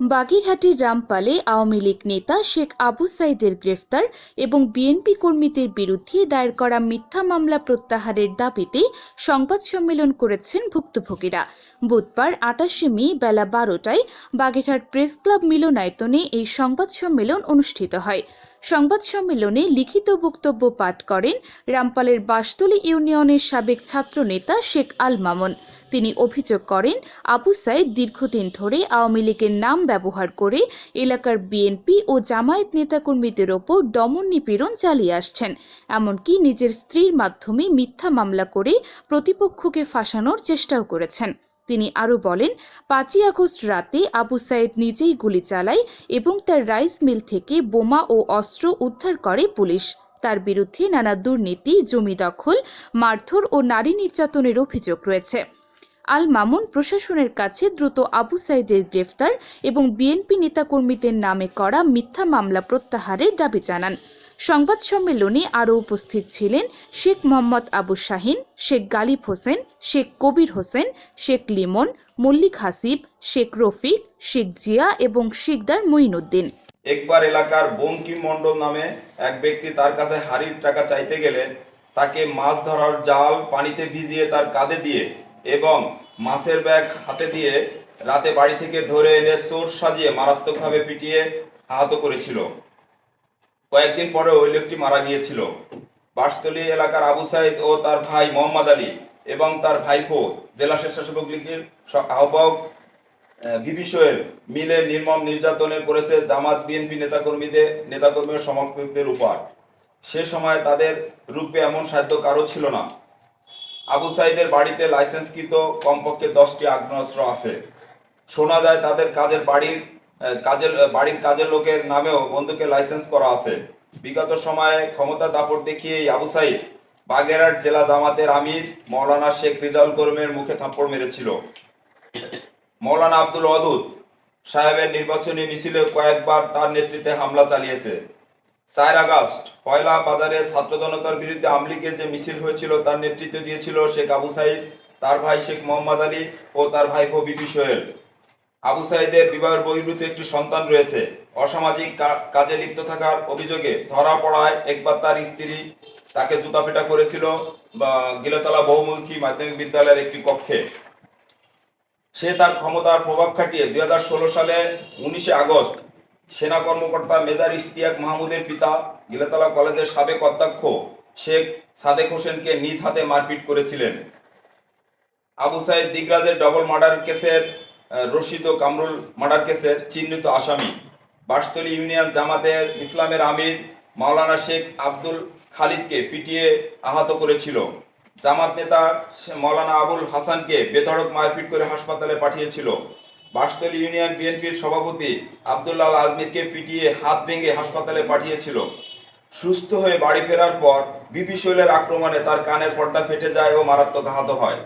বাগেরহাটের রামপালে আওয়ামী লীগ নেতা শেখ আবু সাইদের গ্রেফতার এবং বিএনপি কর্মীদের বিরুদ্ধে দায়ের করা মিথ্যা মামলা প্রত্যাহারের দাবিতে সংবাদ সম্মেলন করেছেন ভুক্তভোগীরা। বুধবার আটাশে মে বেলা বারোটায় বাগেরহাট প্রেস ক্লাব মিলনায়তনে এই সংবাদ সম্মেলন অনুষ্ঠিত হয়। সংবাদ সম্মেলনে লিখিত বক্তব্য পাঠ করেন রামপালের বাসতলী ইউনিয়নের সাবেক ছাত্রনেতা শেখ আল মামুন। তিনি অভিযোগ করেন, আবু সাইদ দীর্ঘদিন ধরে আওয়ামী লীগের নাম ব্যবহার করে এলাকার বিএনপি ও জামায়াত নেতাকর্মীদের ওপর দমন নিপীড়ন চালিয়ে আসছেন। এমনকি নিজের স্ত্রীর মাধ্যমে মিথ্যা মামলা করে প্রতিপক্ষকে ফাঁসানোর চেষ্টাও করেছেন। তিনি আরও বলেন, পাঁচই আগস্ট রাতে আবু সাইদ নিজেই গুলি চালায় এবং তার রাইস মিল থেকে বোমা ও অস্ত্র উদ্ধার করে পুলিশ। তার বিরুদ্ধে নানা দুর্নীতি, জমি দখল, মারধর ও নারী নির্যাতনের অভিযোগ রয়েছে। আল মামুন প্রশাসনের কাছে দ্রুত আবু সাইদের গ্রেফতার এবং বিএনপি নেতাকর্মীদের নামে করা মিথ্যা মামলা প্রত্যাহারের দাবি জানান। সংবাদ সম্মেলনে আরও উপস্থিত ছিলেন শেখ মোহাম্মদ আবু শাহিন, শেখ গালিব হোসেন, শেখ কবির হোসেন, শেখ লিমন, মল্লিক হাসিব, শেখ রফিক, শেখ জিয়া এবং শিকদার মঈনুদ্দিন। একবার এলাকার বঙ্কিম মণ্ডল নামে এক ব্যক্তি তার কাছে হাড়ির টাকা চাইতে গেলে তাকে মাছ ধরার জাল পানিতে ভিজিয়ে তার কাঁধে দিয়ে এবং মাছের ব্যাগ হাতে দিয়ে রাতে বাড়ি থেকে ধরে এনে চোর সাজিয়ে মারাত্মকভাবে পিটিয়ে আহত করেছিল। কয়েকদিন পরে ওই লোকটি মারা গিয়েছিল। বাসতলী এলাকার আবু সাইদ ও তার ভাই মোহাম্মদ আলী এবং তার ভাইপো জেলা স্বেচ্ছাসেবক লীগের আহ্বায়ক বিবি সোহেল মিলে নির্মম নির্যাতনের করেছে জামাত বিএনপি নেতাকর্মীদের নেতাকর্মী সমর্থকদের উপর। সে সময় তাদের রূপে এমন সাধ্য কারও ছিল না। আবু সাইদের বাড়িতে লাইসেন্সকৃত কমপক্ষে দশটি আগ্নেয়াস্ত্র আছে। শোনা যায় তাদের কাজের বাড়ির কাজের বাড়ির কাজের লোকের নামেও বন্দুকের লাইসেন্স করা আছে। বিগত সময়ে ক্ষমতা দাপট দেখিয়ে আবু সাইদ বাগেরহাট জেলা জামাতের আমির মৌলানা শেখ রিজাউল করিমের মুখে থাপ্পড় মেরেছিল। মৌলানা আব্দুল ওয়াদুদ সাহেবের নির্বাচনী মিছিলে কয়েকবার তার নেতৃত্বে হামলা চালিয়েছে। চার আগস্ট পয়লা বাজারে ছাত্র জনতার বিরুদ্ধে আমলিগের যে মিছিল হয়েছিল তার নেতৃত্ব দিয়েছিল শেখ আবু সাইদ, তার ভাই শেখ মোহাম্মদ আলী ও তার ভাইপো বিবি সোহেল। আবু সাইদের বিবাহের বহির্ভূত একটি সন্তান রয়েছে। অসামাজিক কাজে লিপ্ত থাকার অভিযোগে ধরা পড়ায় একবার তার স্ত্রী তাকে জুতাপেটা করেছিল বা গিলতলা বহুমুখী মাধ্যমিক বিদ্যালয়ের একটি কক্ষে। সে তার ক্ষমতার প্রভাব খাটিয়ে দুই হাজার ষোলো সালে উনিশে আগস্ট সেনা কর্মকর্তা মেজর ইশতিয়াক মাহমুদের পিতা গিলেতলা কলেজের সাবেক অধ্যক্ষ শেখ সাদেক হোসেনকে নিজ হাতে মারপিট করেছিলেন। আবু সাইদ দিগরাজের ডবল মার্ডার কেসের রশিদ ও কামরুল মার্ডার কেসের চিহ্নিত আসামি। বাসতলী ইউনিয়ন জামাতের ইসলামের আমির মাওলানা শেখ আব্দুল খালিদকে পিটিয়ে আহত করেছিল। জামাত নেতা মাওলানা আবুল হাসানকে বেধড়ক মারপিট করে হাসপাতালে পাঠিয়েছিল। বাসতলী ইউনিয়ন বিএনপির সভাপতি আবদুল্লাহ আজমিরকে পিটিয়ে হাত ভেঙে হাসপাতালে পাঠিয়েছিল। সুস্থ হয়ে বাড়ি ফেরার পর বিপি শৈলের আক্রমণে তার কানের পর্দা ফেটে যায় ও মারাত্মক আহত হয়।